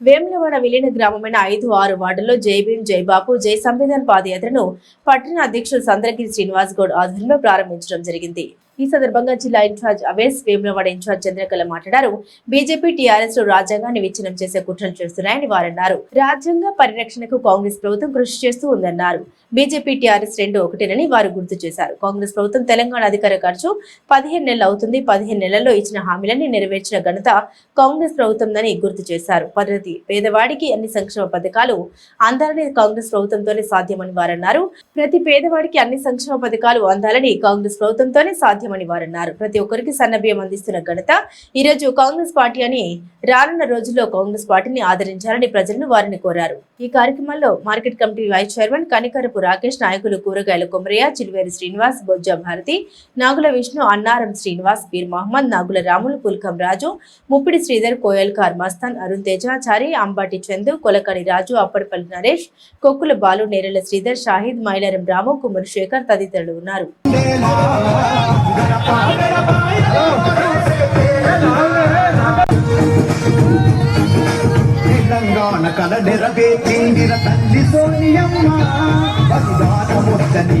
వేములవాడ విలీన గ్రామమైన ఐదు ఆరు వార్డుల్లో జై భీం జై జై సంవిధాన్ పాదయాత్రను పట్టణ అధ్యక్షుడు సంద్రగిరి శ్రీనివాస్ గౌడ్ ఆధ్వర్యంలో ప్రారంభించడం జరిగింది. ఈ సందర్భంగా జిల్లా ఇన్ఛార్జ్ అవేస్ వేములవాడ ఇన్ఛార్జ్ చంద్రకళ మాట్లాడారు. బీజేపీ టీఆర్ఎస్లో రాజ్యాంగాన్ని విచ్ఛిన్నం చేసే కుట్రలు చేస్తున్నాయని వారన్నారు. రాజ్యాంగ పరిరక్షణకు కాంగ్రెస్ ప్రభుత్వం కృషి చేస్తూ ఉందన్నారు. బీజేపీ టీఆర్ఎస్ రెండు ఒకటేనని వారు గుర్తు చేశారు. కాంగ్రెస్ ప్రభుత్వం తెలంగాణ అధికార ఖర్చు పదిహేను నెలలు అవుతుంది. పదిహేను నెలల్లో ఇచ్చిన హామీలన్నీ నెరవేర్చిన ఘనత కాంగ్రెస్ ప్రభుత్వందని గుర్తు చేశారు. ప్రతి పేదవాడికి అన్ని సంక్షేమ పథకాలు అందాలని కాంగ్రెస్ ప్రభుత్వంతోనే సాధ్యమని వారన్నారు. ప్రతి పేదవాడికి అన్ని సంక్షేమ పథకాలు అందాలని కాంగ్రెస్ ప్రభుత్వంతోనే వారు వారన్నారు. ప్రతి ఒక్కరికి సన్నబియ్యం అందిస్తున్న ఘనత. ఈ రోజు కాంగ్రెస్ పార్టీ అని రానున్న రోజుల్లో కాంగ్రెస్ పార్టీని ఆదరించాలని ప్రజలను వారిని కోరారు. ఈ కార్యక్రమంలో market committee vice chairman Kanikarapu Rakesh నాయకులు కూరగాయల కొమరయ్య చిలువేరి శ్రీనివాస్ బొజ్జ భారతి నాగుల విష్ణు అన్నారం శ్రీనివాస్ పీర్ మహమ్మద్ నాగుల రాములు పుల్కం రాజు ముప్పిడి శ్రీధర్ కోయల్కార్ మస్తాన్ అరుణ్ తేజాచారి అంబాటి చందు కొలకడి రాజు అప్పటిపల్లి నరేష్ కొక్కుల బాలు నేరెల శ్రీధర్ షాహిద్ మైలారం రాము కుమార్ శేఖర్ తదితరులు ఉన్నారు. తెలంగాణ కల నెరవేర్చిందిర తల్లి సోనియమ్మ. బలిదాన మొత్తని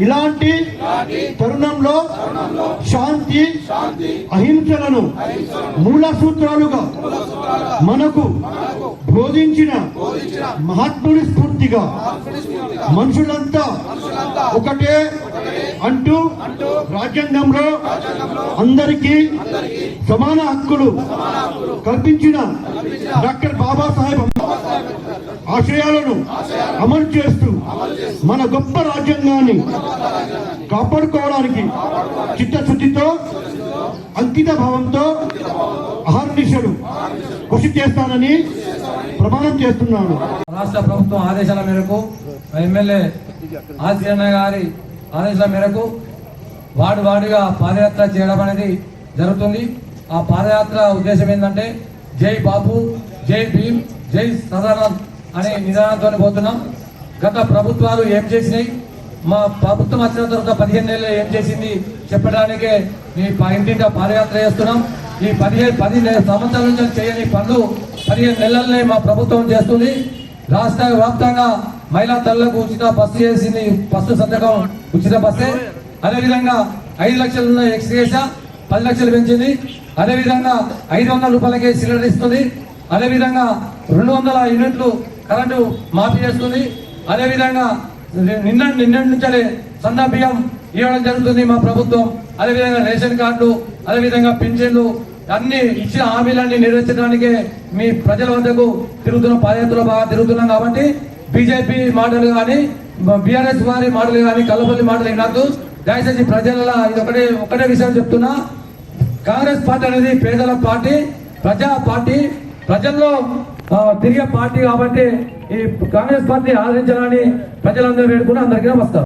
ఇలాంటి తరుణంలో శాంతి అహింసలను మూల సూత్రాలుగా మనకు బోధించిన మహాత్ముడి స్ఫూర్తిగా మనుషులంతా ఒకటే అంటూ రాజ్యాంగంలో అందరికీ సమాన హక్కులు కల్పించిన డాక్టర్ బాబాసాహెబ్ ఆశయాలను అమలు చేస్తూ మన గొప్ప రాజ్యాంగాన్ని కాపాడుకోవడానికి చిత్తశుద్ధితో అంకిత భావంతో అహర్నిశలు కృషి చేస్తానని ప్రమాణం చేస్తున్నాను. రాష్ట్ర ప్రభుత్వం ఆదేశాల మేరకు ఎమ్మెల్యే ఆశీరణ గారి ఆదేశాల మేరకు వార్డు వార్డుగా పాదయాత్ర చేయడం అనేది జరుగుతుంది. ఆ పాదయాత్ర ఉద్దేశం ఏంటంటే జై బాబు జై భీమ్ జై సదానంద్ అనే నిదానంతో పోతున్నాం. గత ప్రభుత్వాలు ఏం చేసినాయి? మా ప్రభుత్వం వచ్చిన తర్వాత పదిహేను నెలలు ఏం చేసింది? చెప్పడానికే మీ ఇంటింటా పాదయాత్ర చేస్తున్నాం. ఈ పదిహేను పది సంవత్సరాల నుంచి చేయని పనులు పదిహేను నెలలనే మా ప్రభుత్వం చేస్తుంది. రాష్ట్ర వ్యాప్తంగా మహిళా తల్లకు ఉచిత బస్సు చేసింది బస్సు సంతకం ఉచిత బస్సే. అదేవిధంగా ఐదు లక్షలు ఉన్న పది లక్షలు పెంచింది. అదేవిధంగా ఐదు వందల రూపాయలకే సిలిండర్ ఇస్తుంది. అదేవిధంగా రెండు వందల యూనిట్లు కరెంటు మాఫీ చేస్తుంది. అదేవిధంగా నిన్న నిన్న నుంచే సన్న బియ్యం ఇవ్వడం జరుగుతుంది మా ప్రభుత్వం. అదేవిధంగా రేషన్ కార్డులు అదేవిధంగా పింఛన్లు అన్ని ఇచ్చిన హామీలన్నీ నెరవేర్చడానికే మీ ప్రజల వద్దకు తిరుగుతున్న. పాదయాత్రలో బాగా తిరుగుతున్నాం కాబట్టి బీజేపీ మాటలు కానీ బీఆర్ఎస్ వారి మాటలు కానీ కల్లపల్లి మాటలు వినద్దు. దయచేసి ప్రజల ఇది ఒకటే ఒకటే విషయం చెప్తున్నా. కాంగ్రెస్ పార్టీ అనేది పేదల పార్టీ ప్రజా పార్టీ. ప్రజల్లో తిరిగే పార్టీ కాబట్టి ఈ కాంగ్రెస్ పార్టీ ఆదరించాలని ప్రజలందరూ వేడుకుని అందరికీ నమస్కారం.